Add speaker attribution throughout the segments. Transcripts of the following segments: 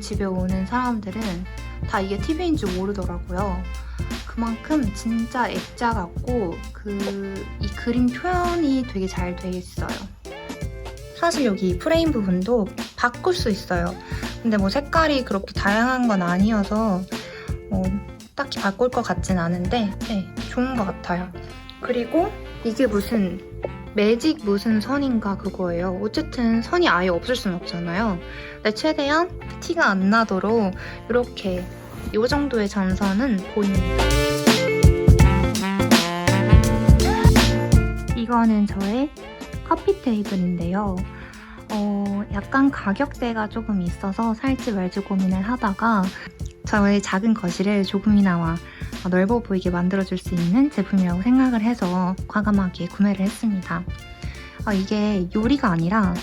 Speaker 1: 집에 오는 사람들은 다 이게 TV인 줄 모르더라고요. 그만큼 진짜 액자 같고 그 이 그림 표현이 되게 잘 돼 있어요. 사실 여기 프레임 부분도 바꿀 수 있어요. 근데 뭐 색깔이 그렇게 다양한 건 아니어서 뭐 딱히 바꿀 것 같진 않은데 네, 좋은 것 같아요. 그리고 이게 무슨 매직 무슨 선인가 그거예요. 어쨌든 선이 아예 없을 순 없잖아요. 근데 최대한 티가 안 나도록 이렇게 이 정도의 전선은 보입니다. 이거는 저의 커피 테이블인데요. 어, 약간 가격대가 조금 있어서 살지 말지 고민을 하다가 저의 작은 거실을 조금이나마 넓어 보이게 만들어줄 수 있는 제품이라고 생각을 해서 과감하게 구매를 했습니다. 아, 이게 요리가 아니라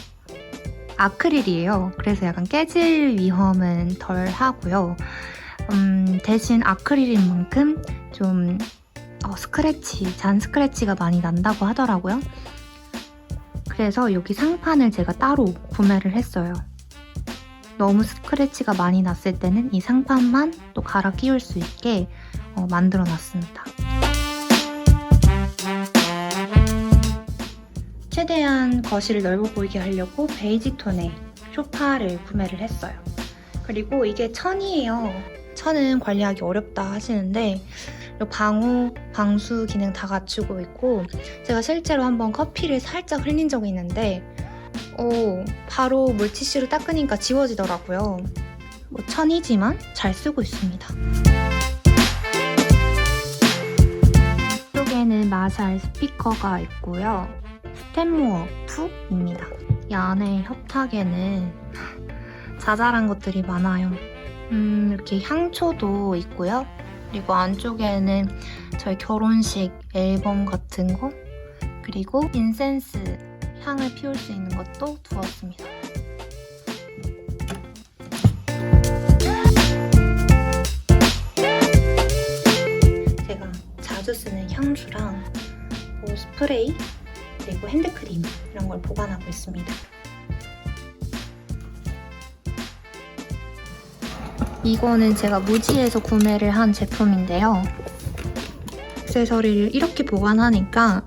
Speaker 1: 아크릴이에요. 그래서 약간 깨질 위험은 덜 하고요. 음, 대신 아크릴인 만큼 좀 어, 스크래치, 잔 스크래치가 많이 난다고 하더라고요. 그래서 여기 상판을 제가 따로 구매를 했어요. 너무 스크래치가 많이 났을 때는 이 상판만 또 갈아 끼울 수 있게 어, 만들어 놨습니다. 최대한 거실을 넓어 보이게 하려고 베이지 톤의 소파를 구매를 했어요. 그리고 이게 천이에요. 천은 관리하기 어렵다 하시는데 방우, 방수 기능 다 갖추고 있고 제가 실제로 한번 커피를 살짝 흘린 적이 있는데 어, 바로 물티슈로 닦으니까 지워지더라고요. 뭐 천이지만 잘 쓰고 있습니다. 이쪽에는 마샬 스피커가 있고요. 스탠모어 2입니다. 이 안에 협탁에는 자잘한 것들이 많아요. 음, 이렇게 향초도 있고요. 그리고 안쪽에는 저희 결혼식 앨범 같은 거 그리고 인센스 향을 피울 수 있는 것도 두었습니다. 향수랑 뭐 스프레이 그리고 핸드크림 이런 걸 보관하고 있습니다. 이거는 제가 무지에서 구매를 한 제품인데요. 액세서리를 이렇게 보관하니까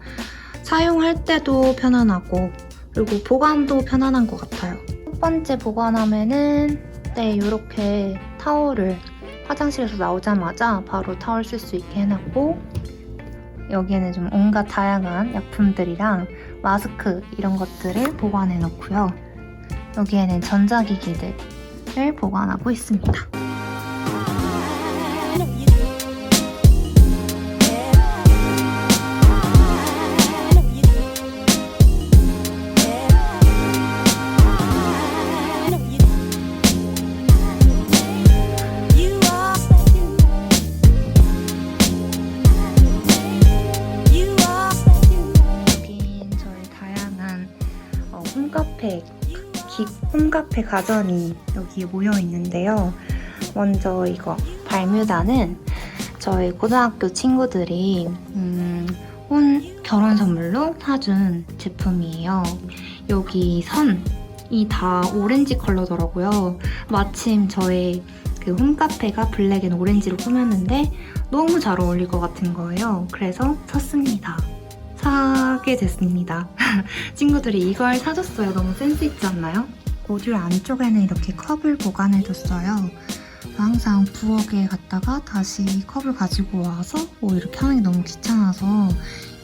Speaker 1: 사용할 때도 편안하고 그리고 보관도 편안한 것 같아요. 첫 번째 보관함에는 네 이렇게 타월을 화장실에서 나오자마자 바로 타월 쓸 수 있게 해놨고 여기에는 좀 온갖 다양한 약품들이랑 마스크 이런 것들을 보관해 놓고요. 여기에는 전자기기들을 보관하고 있습니다. 홈카페 가전이 여기에 모여 있는데요. 먼저 이거 발뮤다는 저희 고등학교 친구들이 음, 혼 결혼 선물로 사준 제품이에요. 여기 선이 다 오렌지 컬러더라고요. 마침 저의 그 홈카페가 블랙 앤 오렌지로 꾸몄는데 너무 잘 어울릴 것 같은 거예요. 그래서 샀습니다. 사게 됐습니다. 친구들이 이걸 사줬어요. 너무 센스 있지 않나요? 모듈 안쪽에는 이렇게 컵을 보관해뒀어요. 항상 부엌에 갔다가 다시 컵을 가지고 와서 뭐 이렇게 하는 게 너무 귀찮아서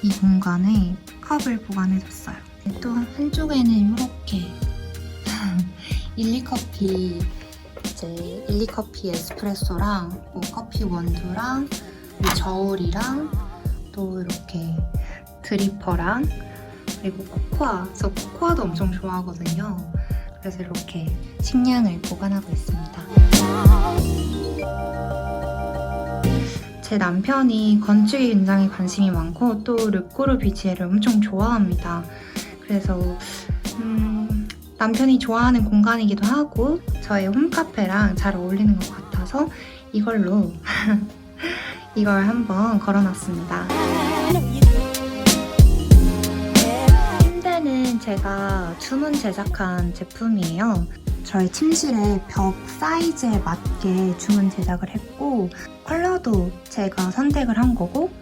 Speaker 1: 이 공간에 컵을 보관해뒀어요. 또 한쪽에는 이렇게 일리커피 이제 일리커피 에스프레소랑 뭐 커피 원두랑 뭐 저울이랑 또 이렇게 드리퍼랑 그리고 코코아 저 코코아도 엄청 좋아하거든요 그래서 이렇게 식량을 보관하고 있습니다. 제 남편이 건축에 굉장히 관심이 많고 또 르꼬르 비지에를 엄청 좋아합니다. 그래서 음, 남편이 좋아하는 공간이기도 하고 저의 홈카페랑 잘 어울리는 것 같아서 이걸로 이걸 한번 걸어놨습니다 제가 주문 제작한 제품이에요. 저희 침실의 벽 사이즈에 맞게 주문 제작을 했고 컬러도 제가 선택을 한 거고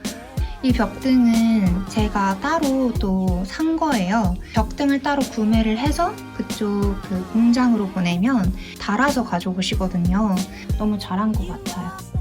Speaker 1: 이 벽등은 제가 따로 또 산 거예요. 벽등을 따로 구매를 해서 그쪽 그 공장으로 보내면 달아서 가져오시거든요. 너무 잘한 것 같아요.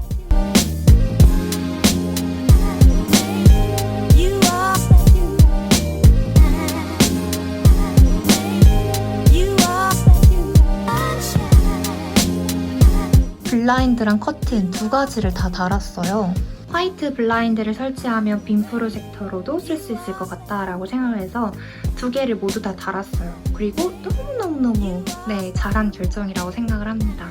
Speaker 1: 블라인드랑 커튼 두 가지를 다 달았어요. 화이트 블라인드를 설치하면 빔 프로젝터로도 쓸 수 있을 것 같다라고 생각을 해서 두 개를 모두 다 달았어요. 그리고 너무너무너무 네, 잘한 결정이라고 생각을 합니다.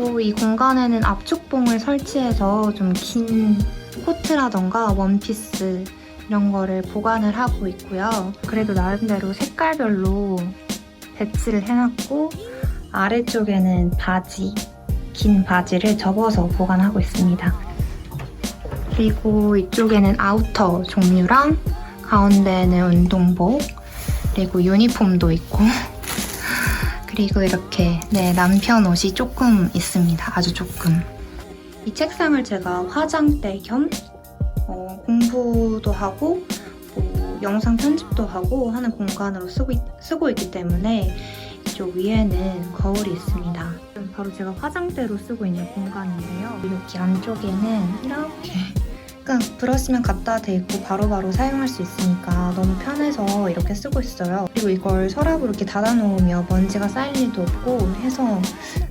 Speaker 1: 또 이 공간에는 압축봉을 설치해서 좀 긴 코트라던가 원피스 이런 거를 보관을 하고 있고요. 그래도 나름대로 색깔별로 배치를 해놨고 아래쪽에는 바지, 긴 바지를 접어서 보관하고 있습니다. 그리고 이쪽에는 아우터 종류랑 가운데는 운동복, 그리고 유니폼도 있고 그리고 이렇게 네, 남편 옷이 조금 있습니다. 아주 조금. 이 책상을 제가 화장대 겸 어, 공부도 하고 뭐, 영상 편집도 하고 하는 공간으로 쓰고, 있, 쓰고 있기 때문에 이쪽 위에는 거울이 있습니다. 바로 제가 화장대로 쓰고 있는 공간인데요. 여기 안쪽에는 이렇게 그냥 브러쉬만 갖다 대고 바로바로 사용할 수 있으니까 너무 편해서 이렇게 쓰고 있어요. 그리고 이걸 서랍으로 이렇게 닫아놓으면 먼지가 쌓일 일도 없고 해서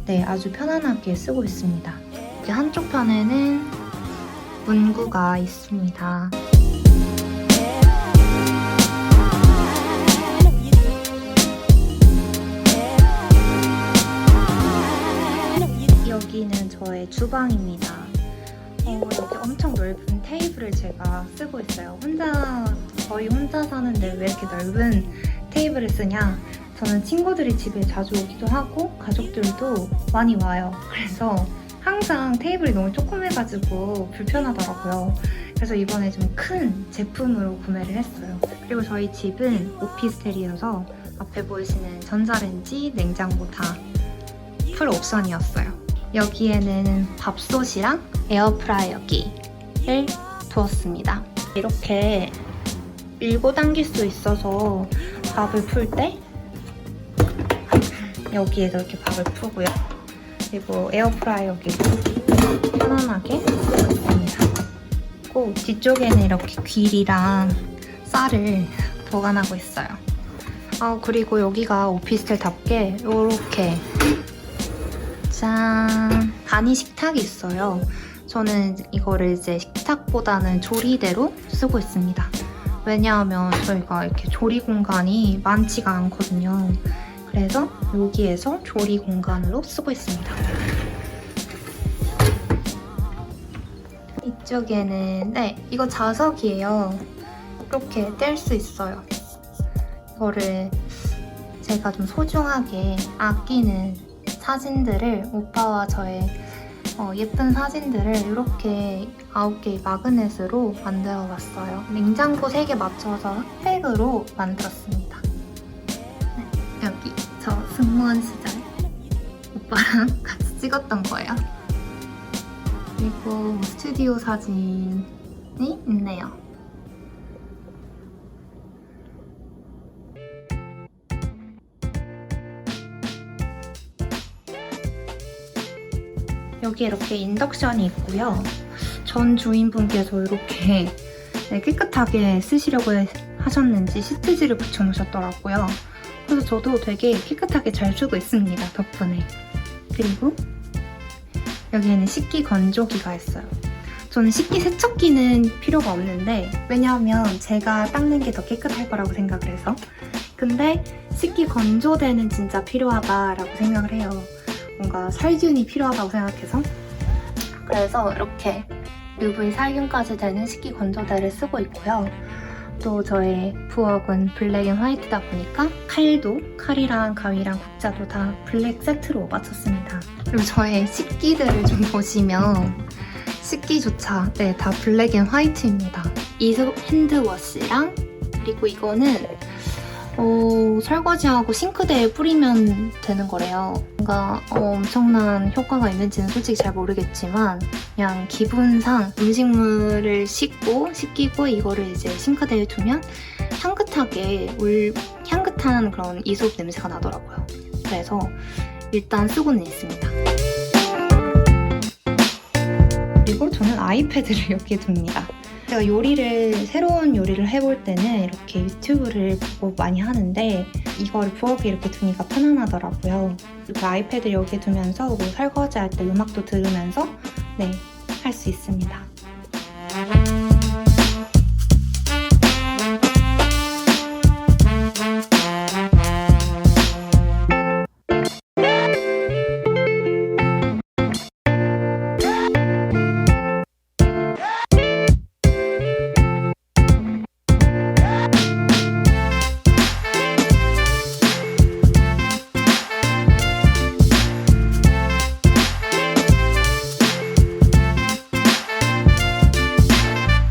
Speaker 1: 네 아주 편안하게 쓰고 있습니다. 이렇게 한쪽 편에는 문구가 있습니다. 여기는 저의 주방입니다. 어, 엄청 넓은 테이블을 제가 쓰고 있어요. 혼자, 거의 혼자 사는데 왜 이렇게 넓은 테이블을 쓰냐? 저는 친구들이 집에 자주 오기도 하고, 가족들도 많이 와요. 그래서 항상 테이블이 너무 조그매가지고 불편하더라고요. 그래서 이번에 좀 큰 제품으로 구매를 했어요. 그리고 저희 집은 오피스텔이어서 앞에 보이시는 전자레인지, 냉장고 다 풀 옵션이었어요. 여기에는 밥솥이랑 에어프라이어기 를 두었습니다. 이렇게 밀고 당길 수 있어서 밥을 풀 때 여기에서 이렇게 밥을 푸고요. 그리고 에어프라이어기도 편안하게 있습니다. 그리고 뒤쪽에는 이렇게 귀리랑 쌀을 보관하고 있어요. 아 그리고 여기가 오피스텔답게 이렇게 짠! 간이 식탁이 있어요. 저는 이거를 이제 식탁보다는 조리대로 쓰고 있습니다. 왜냐하면 저희가 이렇게 조리 공간이 많지가 않거든요. 그래서 여기에서 조리 공간으로 쓰고 있습니다. 이쪽에는 네 이거 자석이에요. 이렇게 뗄 수 있어요. 이거를 제가 좀 소중하게 아끼는 사진들을 오빠와 저의 어, 예쁜 사진들을 이렇게 9개의 마그넷으로 만들어 봤어요. 냉장고 3개 맞춰서 흑백으로 만들었습니다. 네, 여기 저 승무원 시절 오빠랑 같이 찍었던 거예요. 그리고 스튜디오 사진이 있네요. 여기 이렇게 인덕션이 있고요. 전 주인분께서 이렇게 네, 깨끗하게 쓰시려고 해- 하셨는지 시트지를 붙여놓으셨더라고요. 그래서 저도 되게 깨끗하게 잘 쓰고 있습니다. 덕분에. 그리고 여기에는 식기 건조기가 있어요. 저는 식기 세척기는 필요가 없는데 왜냐하면 제가 닦는 게 더 깨끗할 거라고 생각을 해서 근데 식기 건조대는 진짜 필요하다라고 생각을 해요. 뭔가 살균이 필요하다고 생각해서 그래서 이렇게 UV 살균까지 되는 식기 건조대를 쓰고 있고요. 또 저의 부엌은 블랙 앤 화이트다 보니까 칼도 칼이랑 가위랑 국자도 다 블랙 세트로 맞췄습니다. 그리고 저의 식기들을 좀 보시면 식기조차 네, 다 블랙 앤 화이트입니다. 이소 핸드워시랑 그리고 이거는 어, 설거지하고 싱크대에 뿌리면 되는 거래요. 뭔가 어, 엄청난 효과가 있는지는 솔직히 잘 모르겠지만 그냥 기분상 음식물을 씻고 씻기고 이거를 이제 싱크대에 두면 향긋하게 올 향긋한 그런 이솝 냄새가 나더라고요. 그래서 일단 쓰고는 있습니다. 그리고 저는 아이패드를 여기에 둡니다. 제가 요리를 새로운 요리를 해볼 때는 이렇게 유튜브를 보고 많이 하는데 이거를 부엌에 이렇게 두니까 편안하더라고요. 그리고 아이패드를 여기에 두면서 뭐 설거지할 때 음악도 들으면서 네 할 수 있습니다.